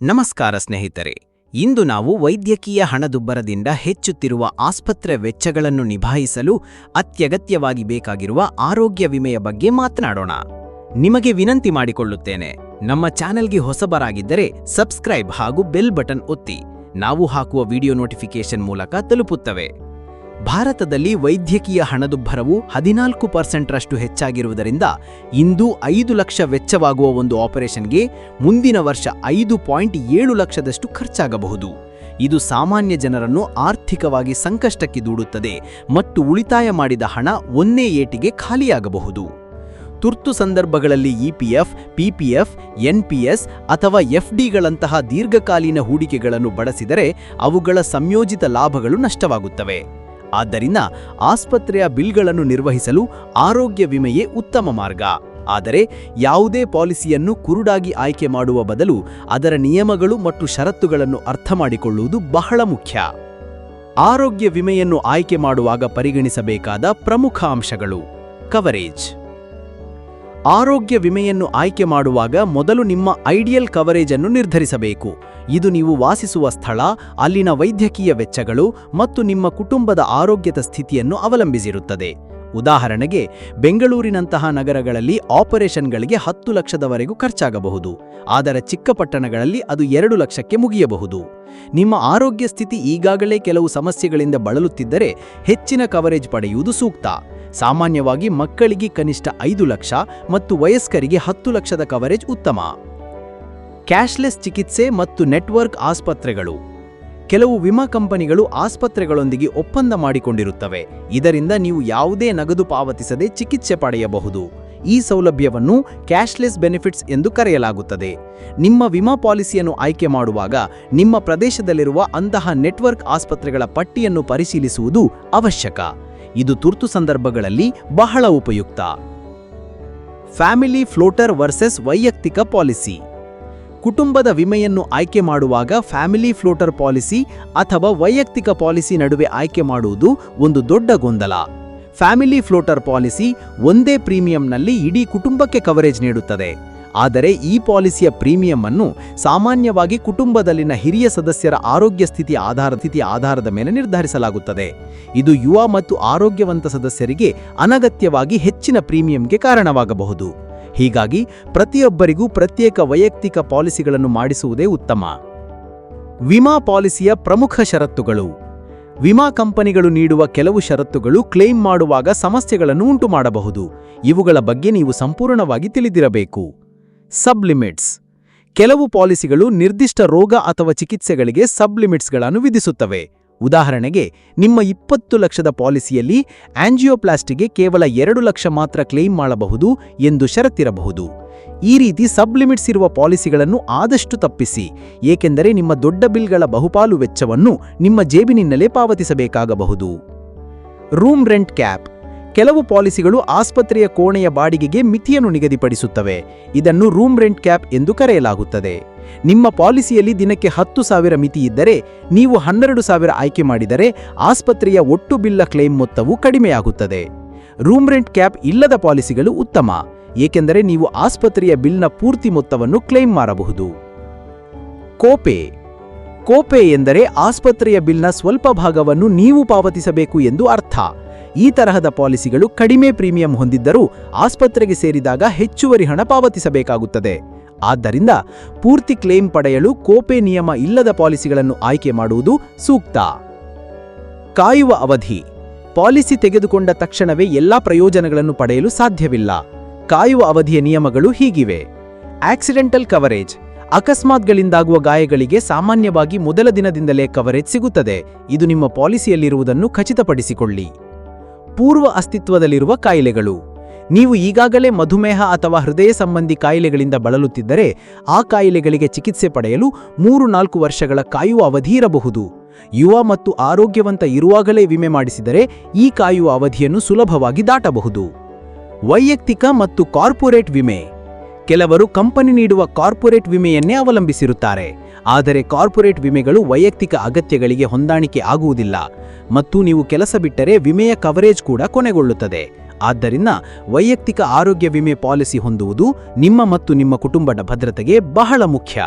ನಮಸ್ಕಾರ ಸ್ನೇಹಿತರೆ, ಇಂದು ನಾವು ವೈದ್ಯಕೀಯ ಹಣದುಬ್ಬರದಿಂದ ಹೆಚ್ಚುತ್ತಿರುವ ಆಸ್ಪತ್ರೆ ವೆಚ್ಚಗಳನ್ನು ನಿಭಾಯಿಸಲು ಅತ್ಯಗತ್ಯವಾಗಿ ಬೇಕಾಗಿರುವ ಆರೋಗ್ಯ ವಿಮೆಯ ಬಗ್ಗೆ ಮಾತನಾಡೋಣ. ನಿಮಗೆ ವಿನಂತಿ ಮಾಡಿಕೊಳ್ಳುತ್ತೇನೆ, ನಮ್ಮ ಚಾನೆಲ್ಗೆ ಹೊಸಬರಾಗಿದ್ದರೆ ಸಬ್ಸ್ಕ್ರೈಬ್ ಹಾಗೂ ಬೆಲ್ ಬಟನ್ ಒತ್ತಿ. ನಾವು ಹಾಕುವ ವಿಡಿಯೋ ನೋಟಿಫಿಕೇಶನ್ ಮೂಲಕ ತಲುಪುತ್ತವೆ. ಭಾರತದಲ್ಲಿ ವೈದ್ಯಕೀಯ ಹಣದುಬ್ಬರವು ಹದಿನಾಲ್ಕು ಪರ್ಸೆಂಟ್ರಷ್ಟು ಹೆಚ್ಚಾಗಿರುವುದರಿಂದ ಇಂದು ಐದು ಲಕ್ಷ ವೆಚ್ಚವಾಗುವ ಒಂದು ಆಪರೇಷನ್ಗೆ ಮುಂದಿನ ವರ್ಷ ಐದು ಪಾಯಿಂಟ್ ಏಳು ಲಕ್ಷದಷ್ಟು ಖರ್ಚಾಗಬಹುದು. ಇದು ಸಾಮಾನ್ಯ ಜನರನ್ನು ಆರ್ಥಿಕವಾಗಿ ಸಂಕಷ್ಟಕ್ಕೆ ದೂಡುತ್ತದೆ ಮತ್ತು ಉಳಿತಾಯ ಮಾಡಿದ ಹಣ ಒಂದೇ ಏಟಿಗೆ ಖಾಲಿಯಾಗಬಹುದು. ತುರ್ತು ಸಂದರ್ಭಗಳಲ್ಲಿ ಇಪಿಎಫ್ ಪಿಪಿಎಫ್ ಎನ್ಪಿಎಸ್ ಅಥವಾ ಎಫ್ಡಿಗಳಂತಹ ದೀರ್ಘಕಾಲೀನ ಹೂಡಿಕೆಗಳನ್ನು ಬಳಸಿದರೆ ಅವುಗಳ ಸಂಯೋಜಿತ ಲಾಭಗಳು ನಷ್ಟವಾಗುತ್ತವೆ. ಆದ್ದರಿಂದ ಆಸ್ಪತ್ರೆಯ ಬಿಲ್ಗಳನ್ನು ನಿರ್ವಹಿಸಲು ಆರೋಗ್ಯ ವಿಮೆಯೇ ಉತ್ತಮ ಮಾರ್ಗ. ಆದರೆ ಯಾವುದೇ ಪಾಲಿಸಿಯನ್ನು ಕುರುಡಾಗಿ ಆಯ್ಕೆ ಮಾಡುವ ಬದಲು ಅದರ ನಿಯಮಗಳು ಮತ್ತು ಷರತ್ತುಗಳನ್ನು ಅರ್ಥಮಾಡಿಕೊಳ್ಳುವುದು ಬಹಳ ಮುಖ್ಯ. ಆರೋಗ್ಯ ವಿಮೆಯನ್ನು ಆಯ್ಕೆ ಮಾಡುವಾಗ ಪರಿಗಣಿಸಬೇಕಾದ ಪ್ರಮುಖ ಅಂಶಗಳು. ಕವರೇಜ್. ಆರೋಗ್ಯ ವಿಮೆಯನ್ನು ಆಯ್ಕೆ ಮಾಡುವಾಗ ಮೊದಲು ನಿಮ್ಮ ಐಡಿಯಲ್ ಕವರೇಜ್ ಅನ್ನು ನಿರ್ಧರಿಸಬೇಕು. ಇದು ನೀವು ವಾಸಿಸುವ ಸ್ಥಳ, ಅಲ್ಲಿನ ವೈದ್ಯಕೀಯ ವೆಚ್ಚಗಳು ಮತ್ತು ನಿಮ್ಮ ಕುಟುಂಬದ ಆರೋಗ್ಯದ ಸ್ಥಿತಿಯನ್ನು ಅವಲಂಬಿಸಿರುತ್ತದೆ. ಉದಾಹರಣೆಗೆ, ಬೆಂಗಳೂರಿನಂತಹ ನಗರಗಳಲ್ಲಿ ಆಪರೇಷನ್ಗಳಿಗೆ ಹತ್ತು ಲಕ್ಷದವರೆಗೂ ಖರ್ಚಾಗಬಹುದು. ಆದರೆ ಚಿಕ್ಕ ಪಟ್ಟಣಗಳಲ್ಲಿ ಅದು ಎರಡು ಲಕ್ಷಕ್ಕೆ ಮುಗಿಯಬಹುದು. ನಿಮ್ಮ ಆರೋಗ್ಯ ಸ್ಥಿತಿ ಈಗಾಗಲೇ ಕೆಲವು ಸಮಸ್ಯೆಗಳಿಂದ ಬಳಲುತ್ತಿದ್ದರೆ ಹೆಚ್ಚಿನ ಕವರೇಜ್ ಪಡೆಯುವುದು ಸೂಕ್ತ. ಸಾಮಾನ್ಯವಾಗಿ ಮಕ್ಕಳಿಗೆ ಕನಿಷ್ಠ ಐದು ಲಕ್ಷ ಮತ್ತು ವಯಸ್ಕರಿಗೆ ಹತ್ತು ಲಕ್ಷದ ಕವರೇಜ್ ಉತ್ತಮ. ಕ್ಯಾಶ್ಲೆಸ್ ಚಿಕಿತ್ಸೆ ಮತ್ತು ನೆಟ್ವರ್ಕ್ ಆಸ್ಪತ್ರೆಗಳು. ಕೆಲವು ವಿಮಾ ಕಂಪನಿಗಳು ಆಸ್ಪತ್ರೆಗಳೊಂದಿಗೆ ಒಪ್ಪಂದ ಮಾಡಿಕೊಂಡಿರುತ್ತವೆ. ಇದರಿಂದ ನೀವು ಯಾವುದೇ ನಗದು ಪಾವತಿಸದೆ ಚಿಕಿತ್ಸೆ ಪಡೆಯಬಹುದು. ಈ ಸೌಲಭ್ಯವನ್ನು ಕ್ಯಾಶ್ಲೆಸ್ ಬೆನಿಫಿಟ್ಸ್ ಎಂದು ಕರೆಯಲಾಗುತ್ತದೆ. ನಿಮ್ಮ ವಿಮಾ ಪಾಲಿಸಿಯನ್ನು ಆಯ್ಕೆ ಮಾಡುವಾಗ ನಿಮ್ಮ ಪ್ರದೇಶದಲ್ಲಿರುವ ಅಂತಹ ನೆಟ್ವರ್ಕ್ ಆಸ್ಪತ್ರೆಗಳ ಪಟ್ಟಿಯನ್ನು ಪರಿಶೀಲಿಸುವುದು ಅವಶ್ಯಕ. ಇದು ತುರ್ತು ಸಂದರ್ಭಗಳಲ್ಲಿ ಬಹಳ ಉಪಯುಕ್ತ. ಫ್ಯಾಮಿಲಿ ಫ್ಲೋಟರ್ ವರ್ಸಸ್ ವೈಯಕ್ತಿಕ ಪಾಲಿಸಿ. ಕುಟುಂಬದ ವಿಮೆಯನ್ನು ಆಯ್ಕೆ ಮಾಡುವಾಗ ಫ್ಯಾಮಿಲಿ ಫ್ಲೋಟರ್ ಪಾಲಿಸಿ ಅಥವಾ ವೈಯಕ್ತಿಕ ಪಾಲಿಸಿ ನಡುವೆ ಆಯ್ಕೆ ಮಾಡುವುದು ಒಂದು ದೊಡ್ಡ ಗೊಂದಲ. ಫ್ಯಾಮಿಲಿ ಫ್ಲೋಟರ್ ಪಾಲಿಸಿ ಒಂದೇ ಪ್ರೀಮಿಯಂನಲ್ಲಿ ಇಡೀ ಕುಟುಂಬಕ್ಕೆ ಕವರೇಜ್ ನೀಡುತ್ತದೆ. ಆದರೆ ಈ ಪಾಲಿಸಿಯ ಪ್ರೀಮಿಯಂ ಅನ್ನು ಸಾಮಾನ್ಯವಾಗಿ ಕುಟುಂಬದಲ್ಲಿನ ಹಿರಿಯ ಸದಸ್ಯರ ಆರೋಗ್ಯ ಸ್ಥಿತಿ ಆಧಾರ ಸ್ಥಿತಿಯ ಆಧಾರದ ಮೇಲೆ ನಿರ್ಧರಿಸಲಾಗುತ್ತದೆ. ಇದು ಯುವ ಮತ್ತು ಆರೋಗ್ಯವಂತ ಸದಸ್ಯರಿಗೆ ಅನಗತ್ಯವಾಗಿ ಹೆಚ್ಚಿನ ಪ್ರೀಮಿಯಂಗೆ ಕಾರಣವಾಗಬಹುದು. ಹೀಗಾಗಿ ಪ್ರತಿಯೊಬ್ಬರಿಗೂ ಪ್ರತ್ಯೇಕ ವೈಯಕ್ತಿಕ ಪಾಲಿಸಿಗಳನ್ನು ಮಾಡಿಸುವುದೇ ಉತ್ತಮ. ವಿಮಾ ಪಾಲಿಸಿಯ ಪ್ರಮುಖ ಷರತ್ತುಗಳು. ವಿಮಾ ಕಂಪನಿಗಳು ನೀಡುವ ಕೆಲವು ಷರತ್ತುಗಳು ಕ್ಲೇಮ್ ಮಾಡುವಾಗ ಸಮಸ್ಯೆಗಳನ್ನು ಉಂಟುಮಾಡಬಹುದು. ಇವುಗಳ ಬಗ್ಗೆ ನೀವು ಸಂಪೂರ್ಣವಾಗಿ ತಿಳಿದಿರಬೇಕು. ಸಬ್ಲಿಮಿಟ್ಸ್. ಕೆಲವು ಪಾಲಿಸಿಗಳು ನಿರ್ದಿಷ್ಟ ರೋಗ ಅಥವಾ ಚಿಕಿತ್ಸೆಗಳಿಗೆ ಸಬ್ಲಿಮಿಟ್ಸ್ಗಳನ್ನು ವಿಧಿಸುತ್ತವೆ. ಉದಾಹರಣೆಗೆ, ನಿಮ್ಮ ಇಪ್ಪತ್ತು ಲಕ್ಷದ ಪಾಲಿಸಿಯಲ್ಲಿ ಆಂಜಿಯೋಪ್ಲಾಸ್ಟಿಗೆ ಕೇವಲ ಎರಡು ಲಕ್ಷ ಮಾತ್ರ ಕ್ಲೇಮ್ ಮಾಡಬಹುದು ಎಂದು ಷರತ್ತಿರಬಹುದು. ಈ ರೀತಿ ಸಬ್ಲಿಮಿಟ್ಸ್ ಇರುವ ಪಾಲಿಸಿಗಳನ್ನು ಆದಷ್ಟು ತಪ್ಪಿಸಿ, ಏಕೆಂದರೆ ನಿಮ್ಮ ದೊಡ್ಡ ಬಿಲ್ಗಳ ಬಹುಪಾಲು ವೆಚ್ಚವನ್ನು ನಿಮ್ಮ ಜೇಬಿನಿಂದಲೇ ಪಾವತಿಸಬೇಕಾಗಬಹುದು. ರೂಮ್ ರೆಂಟ್ ಕ್ಯಾಪ್ ಕೆಲವು ಪಾಲಿಸಿಗಳು ಆಸ್ಪತ್ರೆಯ ಕೋಣೆಯ ಬಾಡಿಗೆಗೆ ಮಿತಿಯನ್ನು ನಿಗದಿಪಡಿಸುತ್ತವೆ. ಇದನ್ನು ರೂಮ್ ರೆಂಟ್ ಕ್ಯಾಪ್ ಎಂದು ಕರೆಯಲಾಗುತ್ತದೆ. ನಿಮ್ಮ ಪಾಲಿಸಿಯಲ್ಲಿ ದಿನಕ್ಕೆ ಹತ್ತು ಸಾವಿರ ಮಿತಿ ಇದ್ದರೆ, ನೀವು ಹನ್ನೆರಡು ಸಾವಿರ ಆಯ್ಕೆ ಮಾಡಿದರೆ ಆಸ್ಪತ್ರೆಯ ಒಟ್ಟು ಬಿಲ್ಲ ಕ್ಲೇಮ್ ಮೊತ್ತವು ಕಡಿಮೆಯಾಗುತ್ತದೆ. ರೂಮ್ ರೆಂಟ್ ಕ್ಯಾಪ್ ಇಲ್ಲದ ಪಾಲಿಸಿಗಳು ಉತ್ತಮ, ಏಕೆಂದರೆ ನೀವು ಆಸ್ಪತ್ರೆಯ ಬಿಲ್ನ ಪೂರ್ತಿ ಮೊತ್ತವನ್ನು ಕ್ಲೇಮ್ ಮಾಡಬಹುದು. ಕೋಪೆ. ಕೋಪೆ ಎಂದರೆ ಆಸ್ಪತ್ರೆಯ ಬಿಲ್ನ ಸ್ವಲ್ಪ ಭಾಗವನ್ನು ನೀವು ಪಾವತಿಸಬೇಕು ಎಂದು ಅರ್ಥ. ಈ ತರಹದ ಪಾಲಿಸಿಗಳು ಕಡಿಮೆ ಪ್ರೀಮಿಯಂ ಹೊಂದಿದ್ದರೂ ಆಸ್ಪತ್ರೆಗೆ ಸೇರಿದಾಗ ಹೆಚ್ಚುವರಿ ಹಣ ಪಾವತಿಸಬೇಕಾಗುತ್ತದೆ. ಆದ್ದರಿಂದ ಪೂರ್ತಿ ಕ್ಲೇಮ್ ಪಡೆಯಲು ಕೋಪೆ ನಿಯಮ ಇಲ್ಲದ ಪಾಲಿಸಿಗಳನ್ನು ಆಯ್ಕೆ ಮಾಡುವುದು ಸೂಕ್ತ. ಕಾಯುವ ಅವಧಿ. ಪಾಲಿಸಿ ತೆಗೆದುಕೊಂಡ ತಕ್ಷಣವೇ ಎಲ್ಲಾ ಪ್ರಯೋಜನಗಳನ್ನು ಪಡೆಯಲು ಸಾಧ್ಯವಿಲ್ಲ. ಕಾಯುವ ಅವಧಿಯ ನಿಯಮಗಳು ಹೀಗಿವೆ. Accidental coverage. ಅಕಸ್ಮಾತ್ಗಳಿಂದಾಗುವ ಗಾಯಗಳಿಗೆ ಸಾಮಾನ್ಯವಾಗಿ ಮೊದಲ ದಿನದಿಂದಲೇ ಕವರೇಜ್ ಸಿಗುತ್ತದೆ. ಇದು ನಿಮ್ಮ ಪಾಲಿಸಿಯಲ್ಲಿರುವುದನ್ನು ಖಚಿತಪಡಿಸಿಕೊಳ್ಳಿ. ಪೂರ್ವ ಅಸ್ತಿತ್ವದಲ್ಲಿರುವ ಕಾಯಿಲೆಗಳು. ನೀವು ಈಗಾಗಲೇ ಮಧುಮೇಹ ಅಥವಾ ಹೃದಯ ಸಂಬಂಧಿ ಕಾಯಿಲೆಗಳಿಂದ ಬಳಲುತ್ತಿದ್ದರೆ, ಆ ಕಾಯಿಲೆಗಳಿಗೆ ಚಿಕಿತ್ಸೆ ಪಡೆಯಲು ಮೂರು ನಾಲ್ಕು ವರ್ಷಗಳ ಕಾಯುವ ಅವಧಿ ಇರಬಹುದು. ಯುವ ಮತ್ತು ಆರೋಗ್ಯವಂತ ಇರುವಾಗಲೇ ವಿಮೆ ಮಾಡಿಸಿದರೆ, ಈ ಕಾಯುವ ಅವಧಿಯನ್ನು ಸುಲಭವಾಗಿ ದಾಟಬಹುದು. ವೈಯಕ್ತಿಕ ಮತ್ತು ಕಾರ್ಪೊರೇಟ್ ವಿಮೆ. ಕೆಲವರು ಕಂಪನಿ ನೀಡುವ ಕಾರ್ಪೊರೇಟ್ ವಿಮೆಯನ್ನೇ ಅವಲಂಬಿಸಿರುತ್ತಾರೆ. ಆದರೆ ಕಾರ್ಪೊರೇಟ್ ವಿಮೆಗಳು ವೈಯಕ್ತಿಕ ಅಗತ್ಯಗಳಿಗೆ ಹೊಂದಾಣಿಕೆ ಆಗುವುದಿಲ್ಲ. ಮತ್ತು ನೀವು ಕೆಲಸ ಬಿಟ್ಟರೆ ವಿಮೆಯ ಕವರೇಜ್ ಕೂಡ ಕೊನೆಗೊಳ್ಳುತ್ತದೆ. ಆದ್ದರಿಂದ ವೈಯಕ್ತಿಕ ಆರೋಗ್ಯ ವಿಮೆ ಪಾಲಿಸಿ ಹೊಂದುವುದು ನಿಮ್ಮ ಮತ್ತು ನಿಮ್ಮ ಕುಟುಂಬದ ಭದ್ರತೆಗೆ ಬಹಳ ಮುಖ್ಯ.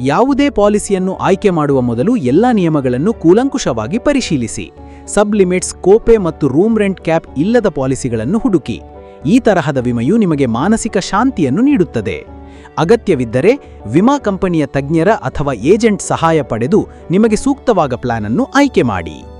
ಯಾವುದೇ ಪಾಲಿಸಿಯನ್ನು ಆಯ್ಕೆ ಮಾಡುವ ಮೊದಲು ಎಲ್ಲ ನಿಯಮಗಳನ್ನು ಕೂಲಂಕುಷವಾಗಿ ಪರಿಶೀಲಿಸಿ. ಸಬ್ ಲಿಮಿಟ್ಸ್, ಕೋಪೆ ಮತ್ತು ರೂಮ್ ರೆಂಟ್ ಕ್ಯಾಪ್ ಇಲ್ಲದ ಪಾಲಿಸಿಗಳನ್ನು ಹುಡುಕಿ. ಈ ತರಹದ ವಿಮೆಯು ನಿಮಗೆ ಮಾನಸಿಕ ಶಾಂತಿಯನ್ನು ನೀಡುತ್ತದೆ. ಅಗತ್ಯವಿದ್ದರೆ ವಿಮಾ ಕಂಪನಿಯ ತಜ್ಞರ ಅಥವಾ ಏಜೆಂಟ್ ಸಹಾಯ ಪಡೆದು ನಿಮಗೆ ಸೂಕ್ತವಾದ ಪ್ಲಾನ್ ಅನ್ನು ಆಯ್ಕೆ ಮಾಡಿ.